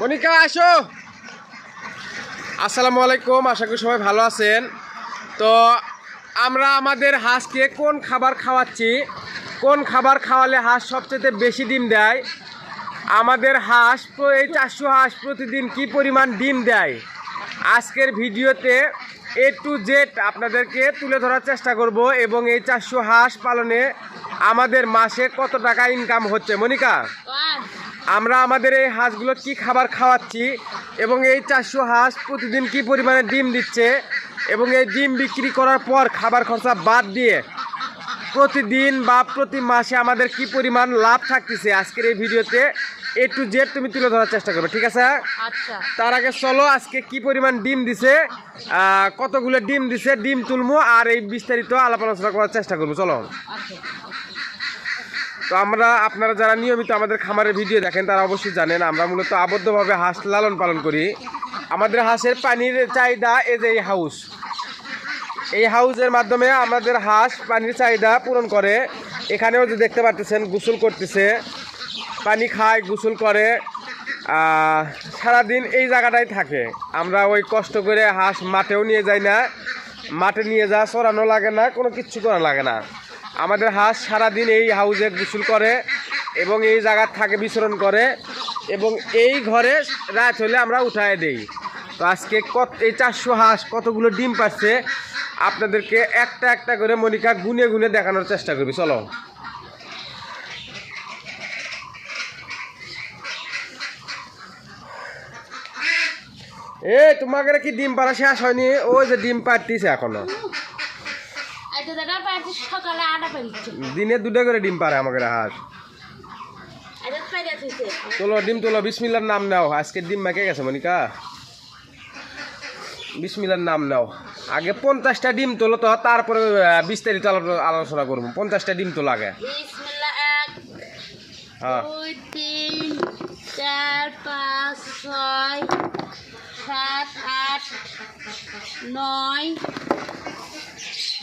কনিকা আসো। আসসালামু আলাইকুম, আশা করি সবাই ভালো আছেন। তো আমরা আমাদের হাঁসকে কোন খাবার খাওয়াচ্ছি? কোন খাবার খাওয়ালে হাঁস সবচেয়ে বেশি ডিম দেয়? আমাদের হাঁস, এই চারশো হাঁস প্রতিদিন কি পরিমাণ ডিম দেয়? আজকের ভিডিওতে এ টু জেড আপনাদেরকে তুলে ধরার চেষ্টা করব এবং এই চারশো হাঁস পালনে আমাদের মাসে কত টাকা ইনকাম হচ্ছে। মনিকা? আমরা আমাদের এই হাঁসগুলো কি খাবার খাওয়াচ্ছি এবং এই চারশো হাঁস প্রতিদিন কি পরিমাণে ডিম দিচ্ছে এবং এই ডিম বিক্রি করার পর খাবার খরচা বাদ দিয়ে প্রতিদিন বা প্রতি মাসে আমাদের কি পরিমাণ লাভ থাকতেছে আজকের এই ভিডিওতে এ টু জেড তুমি তুলে ধরার চেষ্টা করবে ঠিক আছে? আচ্ছা। তার আগে চলো আজকে কি পরিমাণ ডিম দিছে কতগুলো ডিম দিছে ডিম তুলবো আর এই বিস্তারিত আলাপ আলোচনা করার চেষ্টা করব চলো। আচ্ছা। তো আমরা, আপনারা যারা নিয়মিত আমাদের খামারের ভিডিও দেখেন, তারা অবশ্যই জানেন, আমরা মূলত আবদ্ধভাবে হাঁস লালন পালন করি। আমাদের হাঁসের পানির চাহিদা এ যে এই হাউস এই হাউসের মাধ্যমে আমাদের হাঁস পানির চাহিদা পূরণ করে। এখানেও যে দেখতে পাচ্ছেন গোসল করতেছে, পানি খায়, গোসল করে সারাদিন এই জায়গাটাই থাকে। আমরা ওই কষ্ট করে হাঁস মাঠেও নিয়ে যাই না, মাঠে নিয়ে যা, চড়ানো লাগে না, কোনো কিচ্ছু করা লাগে না। আমাদের হাঁস সারাদিন এই হাউসে গোসল করে এবং এই জায়গার থাকে বিচরণ করে এবং এই ঘরে রাত হলে আমরা উঠায় দেই। তো আজকে কত এই চারশো হাঁস কতগুলো ডিম পাচ্ছে আপনাদেরকে একটা একটা করে মনিকা গুনে গুনে দেখানোর চেষ্টা করবি, চলো। এ, তোমাকে কি ডিম পাড়া শেষ হয়নি? ওই যে ডিম পাড়তিছে এখনও। সকালে আটা পাইছি দিনে দুটো করে ডিম পারে আমাকে হাঁস তোলো ডিম তোলো বিসমিল্লার নাম নাও। আজকে ডিম মাকে গেছে মনিকা। বিসমিল্লার নাম নাও। আগে পঞ্চাশটা ডিম তোলো তো তারপরে বিস্তারিত আলো- আলোচনা করব। পঞ্চাশটা ডিম তোলো আগে। হ্যাঁ। দুই তিন চার পাঁচ ছয় সাত আট নয়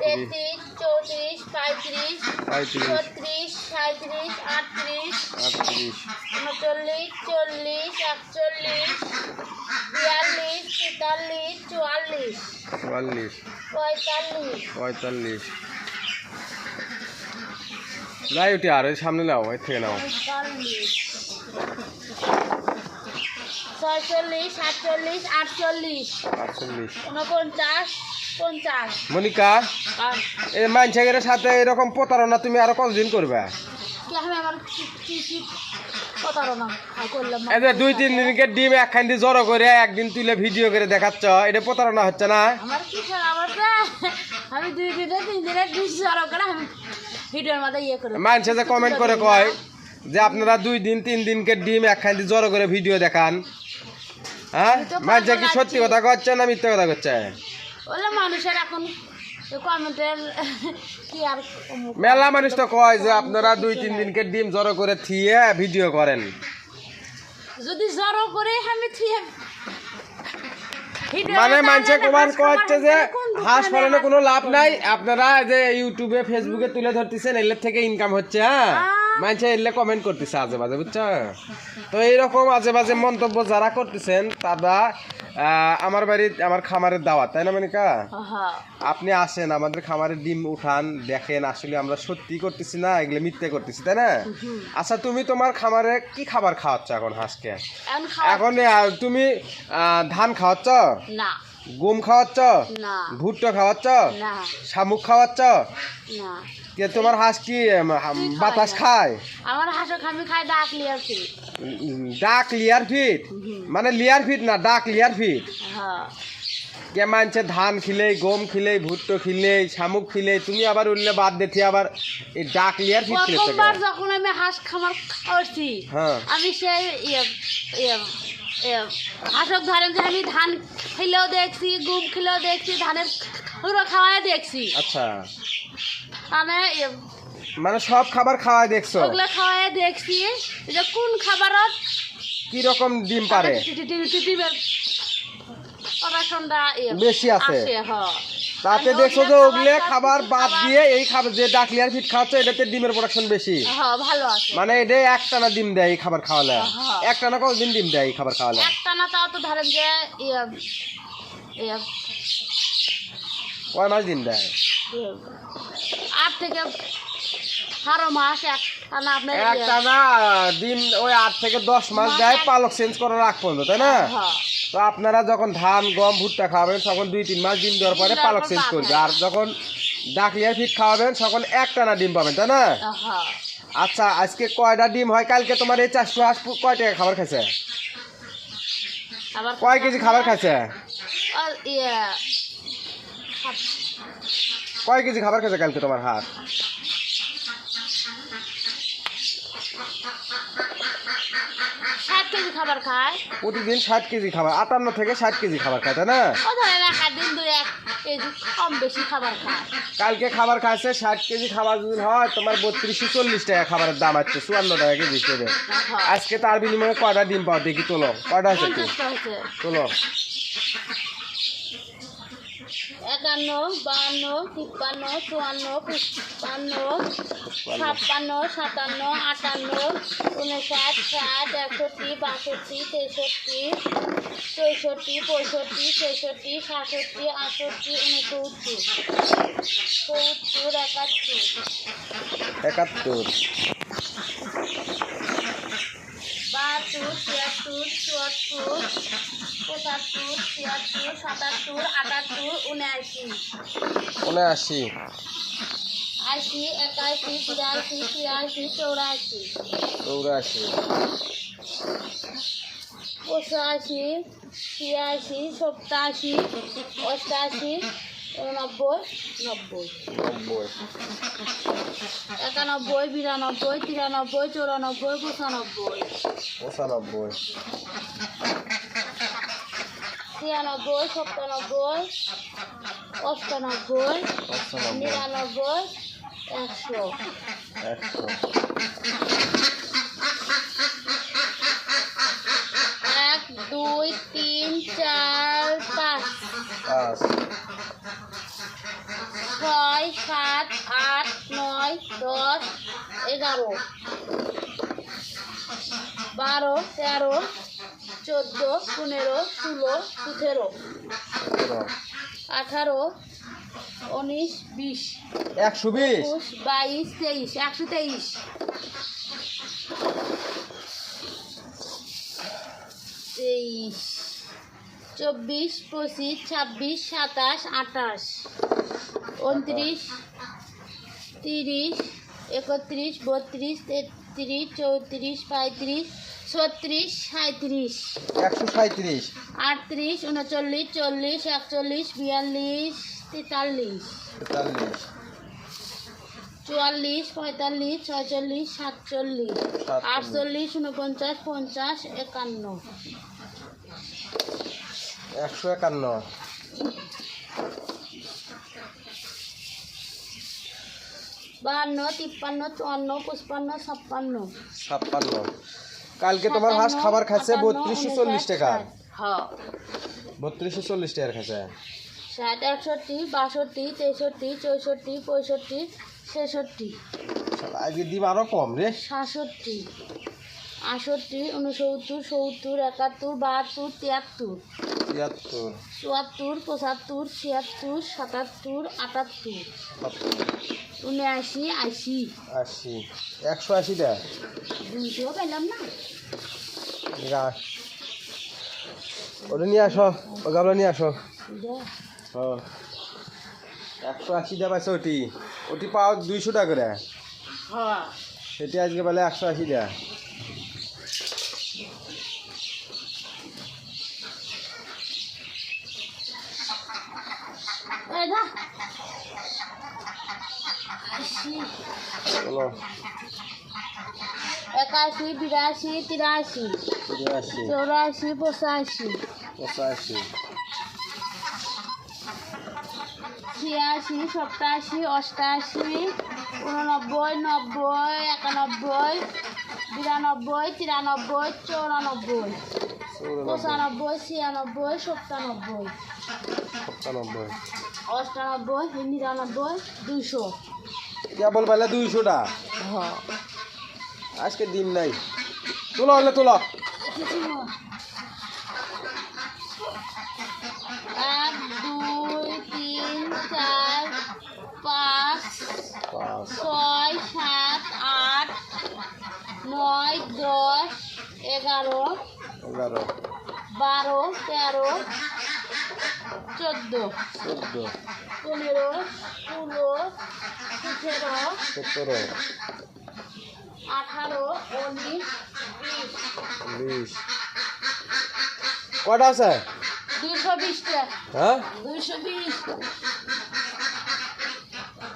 তেত্রিশ চৌত্রিশ পঁয়ত্রিশ পঁয়ত্রিশ ছত্রিশ সাঁত্রিশ আটত্রিশ আটত্রিশ উনচল্লিশ চল্লিশ একচল্লিশ বিয়াল্লিশ তেতাল্লিশ চুয়াল্লিশ চুয়াল্লিশ পঁয়তাল্লিশ। আর সামনে নাও এর থেকে নাও। ছয়চল্লিশ সাতচল্লিশ আটচল্লিশ আটচল্লিশ। উনপঞ্চাশ পঞ্চাশ মনিকা এই মানসাগের সাথে এরকম প্রতারণা তুমি আরও কতদিন করবে। এই দুই তিন দিনকে ডিম একখান দিয়ে জড়ো করে একদিন তুলে ভিডিও করে দেখাচ্ছ এটা প্রতারণা হচ্ছে না? ইয়ে মানুষে যে কমেন্ট করে কয় যে আপনারা দুই দিন তিন দিনকে ডিম একখান দিয়ে জড়ো করে ভিডিও দেখান। হ্যাঁ? মানুষে কি সত্যি কথা করছে না মিথ্যে কথা করছে বলে মানুষের এখন কমেন্টের কি আর মেলা মানুষ তো কয় যে আপনারা দুই তিন দিনকে ডিম জড়ো করে থিয়ে ভিডিও করেন। যদি জড়ো করে আমি থিয়ে মানে মানুষে কচ্ছে খামার যে হাঁস পালনে কোনো লাভ নাই আপনারা যে ইউটিউবে ফেসবুকে তুলে ধরতেছেন এলের থেকে ইনকাম হচ্ছে হ্যাঁ। মানুষে এলে কমেন্ট করতেছে আজে বাজে বুঝছ? তো এইরকম আজে বাজে মন্তব্য যারা করতেছেন তারা আমার বাড়ির আমার খামারের দাওয়াত তাই না মানিকা? হ্যাঁ। আপনি আসেন আমাদের খামারের ডিম উঠান দেখেন আসলে আমরা সত্যি করতেছি না এগুলো মিথ্যে করতেছি তাই না? আচ্ছা তুমি তোমার খামারে কি খাবার খাওয়াচ্ছ এখন হাঁসকে এখন তুমি ধান খাওয়াচ্ছ? না। গম খাওয়াচ্ছ? ভুট্টা খাওয়াচ্ছ? শামুক খাওয়াচ্ছ? না। কে তোমার হাঁস কি বাতাস খায়? আমার হাঁসও খামি খাই ডাকলি আর কি উম, ডাক লিয়ার ফিট? মানে লিয়ার ফিট না ডাক লিয়ার ফিট? হ্যাঁ। কে মানছে ধান খিলে গম খিলে ভুট্টো খিলে শামুক খিলে তুমি আবার উঠলে বাদ দিতে আবার এই ডাক লিয়ার ফিট প্রথমবার যখন আমি হাঁস খামার খাওয়াচ্ছি হ্যাঁ। আমি সেই ইয়ে ইয়ে হাঁসক ধরেন যে আমি ধান খেলেও দেখছি গুম খেলেও দেখছি ধানের খাওয়াই দেখছি। আচ্ছা। মানে মানে সব খাবার খাওয়াই দেখছ ওগুলো খাওয়াই দেখছি যে কোন খাবারত কি রকম ডিম পারে বেশি আছে। তাতে দেখছ যে ওগুলা খাবার খাবার বাদ দিয়ে এই খাবার যে ডাকলিয়ার ফিট খাওয়াচ্ছে এটাতে ডিমের প্রোডাকশন বেশি হ্যাঁ ভালো আছে মানে এটা একটানা ডিম দেয় এই খাবার খাওয়ালে হ্যাঁ। একটানা কতদিন ডিম দেয় এই খাবার খাওয়ালে একটা না তাও তো ধরেন যে ইয়ে, ইয়ে, কয় মাস ডিম দেয় ইয়ে, আট থেকে মাস আপনার ইয়ে, একটানা ডিম ওই আট থেকে দশ মাস দেয় পালক চেঞ্জ করার আগ পর্যন্ত তাই না? হ্যাঁ। তো আপনারা যখন ধান গম ভুট্টা খাওয়াবেন তখন দুই তিন মাস ডিম দেওয়ার পরে পালক চেঞ্জ করবে। আর যখন ডাকলিয়ার ফিট খাওয়াবেন তখন একটানা ডিম পাবেন তাই না। আচ্ছা আজকে কয়টা ডিম হয়? কালকে তোমার এই চারশো হাঁস কয় টাকা খাবার খাইছে? কয় কেজি খাবার খাইছে? ইয়ে, কয় কেজি খাবার খাইছে কালকে তোমার হাঁস ষাট কেজি খাবার খায়। প্রতিদিন ষাট কেজি খাবার আটান্ন থেকে ষাট কেজি খাবার খায় তাই না? ও ধরেন এক আধ দিন দুই এক কেজি কম বেশি খাবার খায়। কালকে খাবার খাইছে ষাট কেজি খাবার যদি হয় তোমার বত্রিশশো চল্লিশ টাকা খাবারের দাম আছে চুয়ান্ন টাকা কেজি হিসেবে। আজকে তার বিনিময়ে কয়টা ডিম পাও দেখি তোলো। কয়টা আছে তোলো। একান্ন বাহান্ন তিপ্পান্ন চুয়ান্ন পঞ্চান্ন ছাপ্পান্ন সাতান্ন আটান্ন উনষাট ষাট একষট্টি বাষট্টি তেষট্টি চৌষট্টি পঁয়ষট্টি ছেষট্টি সাতষট্টি আটষট্টি উনসত্তর সত্তর একাত্তর একাত্তর। বাহাত্তর ছিয়াত্তর চুয়াত্তর পঁচাত্তর ছিয়াত্তর সাতাত্তর আটাত্তর উনআশি। উনআশি। আশি একাশি তিরাশি চৌরাশি। চৌরাশি। পঁচাশি ছিয়াশি সপ্তাশি অষ্টাশি নব্বই নব্বই। নব্বই। একানব্বই বিরানব্বই তিরানব্বই চৌরানব্বই পঁচানব্বই। পঁচানব্বই। ছিয়ানব্বই সপ্তানব্বই অষ্টানব্বই নিরানব্বই একশো। একশো। এক দুই তিন চার পাঁচ। ছয় সাত আট নয় দশ এগারো। বারো তেরো চোদ্দ পনেরো ষোলো সতেরো। আঠারো উনিশ বিশ। একশো বিশ। একুশ বাইশ তেইশ। একশো তেইশ। তেইশ। চব্বিশ পঁচিশ ছাব্বিশ সাতাশ আঠাশ। উনত্রিশ তিরিশ একত্রিশ বত্রিশ তেত্রিশ চৌত্রিশ পঁয়ত্রিশ ছত্রিশ সাঁত্রিশ একশো সাঁত্রিশ আটত্রিশ উনচল্লিশ চল্লিশ একচল্লিশ বিয়াল্লিশ তেতাল্লিশ। তেতাল্লিশ। চুয়াল্লিশ পঁয়তাল্লিশ ছয়চল্লিশ সাতচল্লিশ। সাতচল্লিশ। আটচল্লিশ উনপঞ্চাশ পঞ্চাশ একান্ন। একশো একান্ন। বাহান্ন তিপ্পান্ন চুয়ান্ন পঁচপান্ন ছাপ্পান্ন। ছাপ্পান্ন। কালকে তোমার হাঁস খাবার খাচ্ছে বত্রিশশো চল্লিশ টাকা। হ্যাঁ। বত্রিশশো চল্লিশ টাকার খাচ্ছে ষাট একষট্টি বাষট্টি তেষট্টি চৌষট্টি পঁয়ষট্টি ছেষট্টি। আজকে ডিম আরও কম রে। সাতষট্টি আষট্টি উনসত্তর সত্তর একাত্তর বাহাত্তর তিয়াত্তর। তিয়াত্তর। চুয়াত্তর পঁচাত্তর ছিয়াত্তর সাতাত্তর আটাত্তর। উনআশি আশি। আশি। একশো আশি টাকা দুইশো পেলাম না। গা- ওটা নিয়ে আসো ও গামলা নিয়ে আসো। দে। ও। একশো আশি টাকা পাইছে ওটি। ওটি পাও দুইশো টাকা করে। হ্যাঁ। সেটি আজকে বলে একশো আশি টাকা এই না আশি বলো একাশি বিরাশি তিরাশি। তিরাশি। চৌরাশি পঁচাশি। পঁচাশি। ছিয়াশি সপ্তাশি অষ্টাশি উননব্বই নব্বই একানব্বই বিরানব্বই তিরানব্বই চৌরানব্বই পঁচানব্বই ছিয়ানব্বই সপ্তানব্বই সাতানব্বই অষ্টানব্বই নিরানব্বই দুইশো। কেবল পাইলে দুইশোটা? হ্যাঁ। আজকে দিন নাই। তোলো হলে তোলো। এক দুই তিন চার পাঁচ ছয় সাত আট নয় দশ এগারো এগারো। বারো তেরো চোদ্দ। চোদ্দ। পনেরো ষোলো সতেরো সতেরো। আঠারো উনিশ বিশ বিশ কটা আছে? দুইশো বিশটা হ্যাঁ? দুইশো বিশ।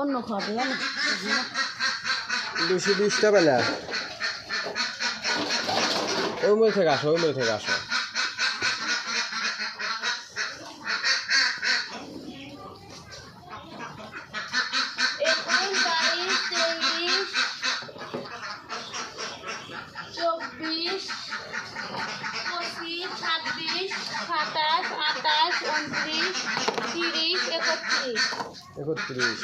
অন্য খাবে দুশো বিশটা পেলে ওই মই থেকে আসো ওই মই থেকে আসো একুশ বাইশ তেইশ চব্বিশ পঁচিশ ছাব্বিশ সাতাশ আঠাশ উনত্রিশ তিরিশ একত্রিশ একত্রিশ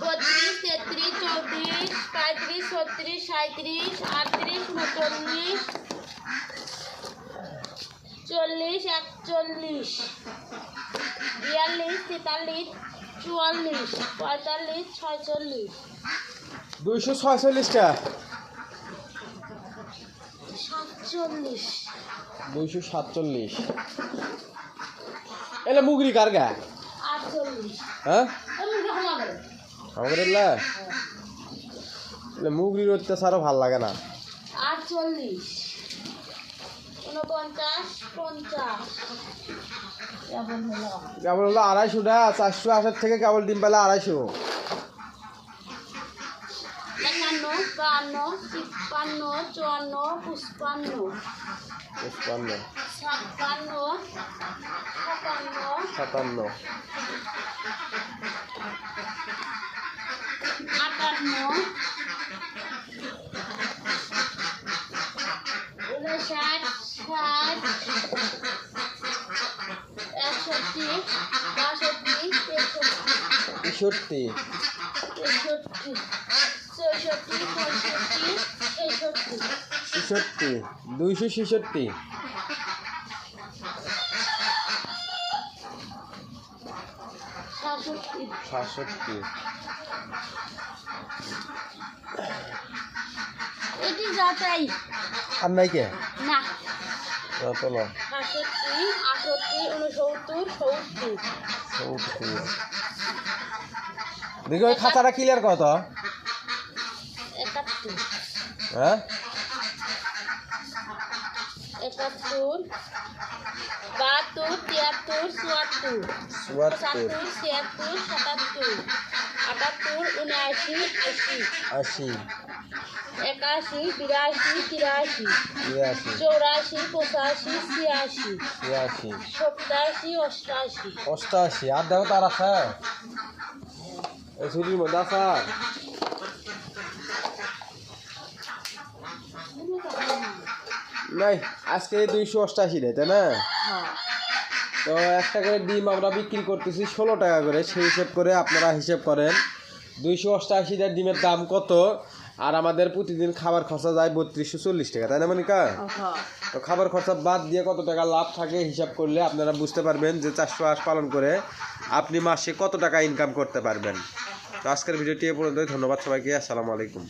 বত্রিশ তেত্রিশ চৌত্রিশ পঁয়ত্রিশ ছত্রিশ সাঁত্রিশ আটত্রিশ উনচল্লিশ চল্লিশ একচল্লিশ বিয়াল্লিশ তেতাল্লিশ চুয়াল্লিশ পঁয়তাল্লিশ ছয়চল্লিশ। দুইশো ছয়চল্লিশটা। সাতচল্লিশ। দুইশো সাতচল্লিশ। এলে মুগরি কার গা হ্যাঁ? আমাদের। এলা এলে মুগরির অত্যাচারও ভালো লাগে না। আটচল্লিশ। কেমন হলো আড়াইশো না চারশো আসার থেকে কেবল ডিম পেলে আড়াইশো। একান্ন তিপ্পান্ন চুয়ান্ন পুষ্পান্ন। পঁচপান্ন ছাপ্পান্ন সাতান্ন। সাতান্ন। আটান্ন। উনষাট ষাট। একষট্টি বাষট্টি তেষট্টি। তেষট্টি চৌষট্টি পঁয়ষট্টি ছেষট্টি। দুইশো ছেষট্টি। সাতষট্টি সাতষট্টি এটি যাতাই আর নাই কে না। চলো সাতষট্টি আটষট্টি উনসত্তর সত্তর সত্তর দেখি ওই খাতাটা ক্লিয়ার কত হ্যাঁ? একাত্তর বাহাত্তর তিয়াত্তর চুয়াত্তর। পঁচাত্তর ছিয়াত্তর সাতাত্তর। আটাত্তর উনআশি আশি। আশি। একাশি বিরাশি তিরাশি। চৌরাশি পঁচাশি ছিয়াশি। বিরাশি সপ্তাশি অষ্টাশি। অষ্টাশি। আর দেখো তার আছে। এই ছুটির মধ্যে আছে। নাই, আজকে দুইশো অষ্টাশি রে, তাই না? তো একটা করে ডিম আমরা বিক্রি করতেছি ষোলো টাকা করে, সেই হিসেব করে আপনারা হিসেব করেন। দুইশো অষ্টাশিটা ডিমের দাম কত? আর আমাদের প্রতিদিন খাবার খরচা যায় বত্রিশশো চল্লিশ টাকা, তাই না মনিকা? তো খাবার খরচা বাদ দিয়ে কত টাকা লাভ থাকে হিসাব করলে আপনারা বুঝতে পারবেন যে চারশো হাঁস পালন করে আপনি মাসে কত টাকা ইনকাম করতে পারবেন। তো আজকের ভিডিওটি এ পর্যন্তই, ধন্যবাদ সবাইকে, আসসালামু আলাইকুম।